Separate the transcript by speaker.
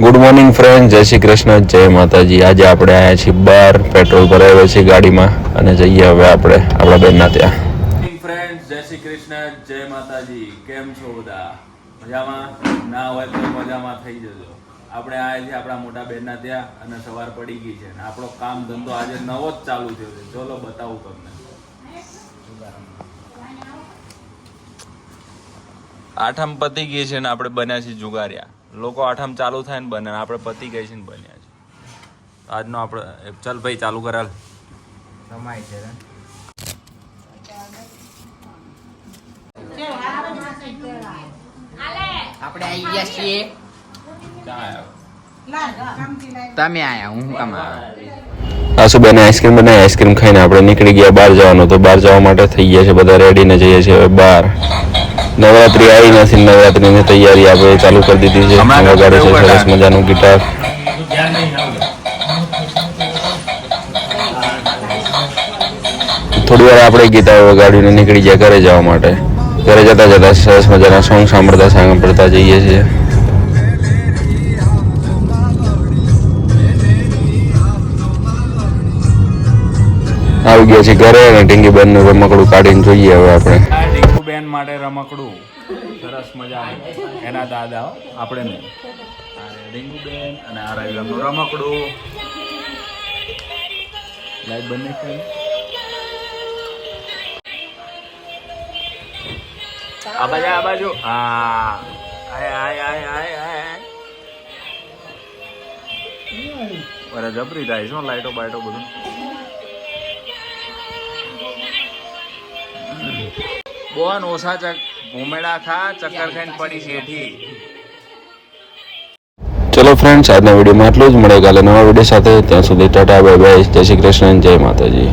Speaker 1: Good morning friend જય શ્રી કૃષ્ણ, જય માતાજી. આજે આપણે આવ્યા છીએ બાર પેટ્રોલ ભરાવ્યો છે ગાડીમાં અને જઈએ હવે આપણે, આપણા બેનના ત્યાં.
Speaker 2: ફ્રેન્ડ જય શ્રી કૃષ્ણ, જય માતાજી. કેમ છો બધા? મજામાં? ના હોય તો મજામાં થઈ જજો. આપણે આવ્યા છીએ આપણા મોટા બેનના ત્યાં અને સવાર પડી ગઈ છે. આપણો કામ ધંધો આજે નવો જ ચાલુ થયો છે. ચલો બતાવું તમને. આઠમ પતી ગઈ છે ને આપણે બન્યા છીએ જુગારિયા. લોકો આઠમ ચાલુ થાય ને બને આપણે પતી ગઈ છે ને બન્યા છે આજનો આપણે ચાલ ભાઈ ચાલુ કરાલ
Speaker 3: રમાય છે આપણે આવી ગયા છીએ. તમે આયા હું કામ
Speaker 1: આઈસ્ક્રીમ બનાવી આઈસ્ક્રીમ ખાઈને આપણે નીકળી ગયા બહાર જવાનું તો બહાર જવા માટે થઈ ગયા છે બધા રેડી ને જઈએ છીએ બહાર. નવરાત્રી આવી નથી નવરાત્રીની તૈયારી આપણે ચાલુ કરી દીધી છે. વગાડે છે સરસ મજાનું ગિટાર. થોડી વાર આપણે ગીટાર વગાડીને નીકળી ગયા ઘરે જવા માટે. ઘરે જતા જતા સરસ મજાના સોંગ સાંભળતા સાંભળતા જઈએ છીએ. આવી ગયા છે ઘરે અને ટીંગી બેનનું રમકડું કાઢીને જોઈએ હવે આપણે.
Speaker 2: બેન માટે રમકડું. સરસ મજા એના દાદા આપણે નહીં. બેન અને આ રવિવારનું રમકડું. લાઈટ બંને કરી. આ બાજુ આ બાજુ. હા. આય આય આય આય આય. જબરી થાય શું લાઈટો બાઈટો બધું. બોન ઓછા ચક ભૂમેડા ખા, ચક્કર ખાઈને પડી શેઠી.
Speaker 1: ચલો ફ્રેન્ડ્સ આજના વિડીયોમાં આટલું જ. મળે કાલે નવા વીડિયો સાથે. ત્યાં સુધી ટાટા બાય બાય જય શ્રી કૃષ્ણ, જય માતાજી.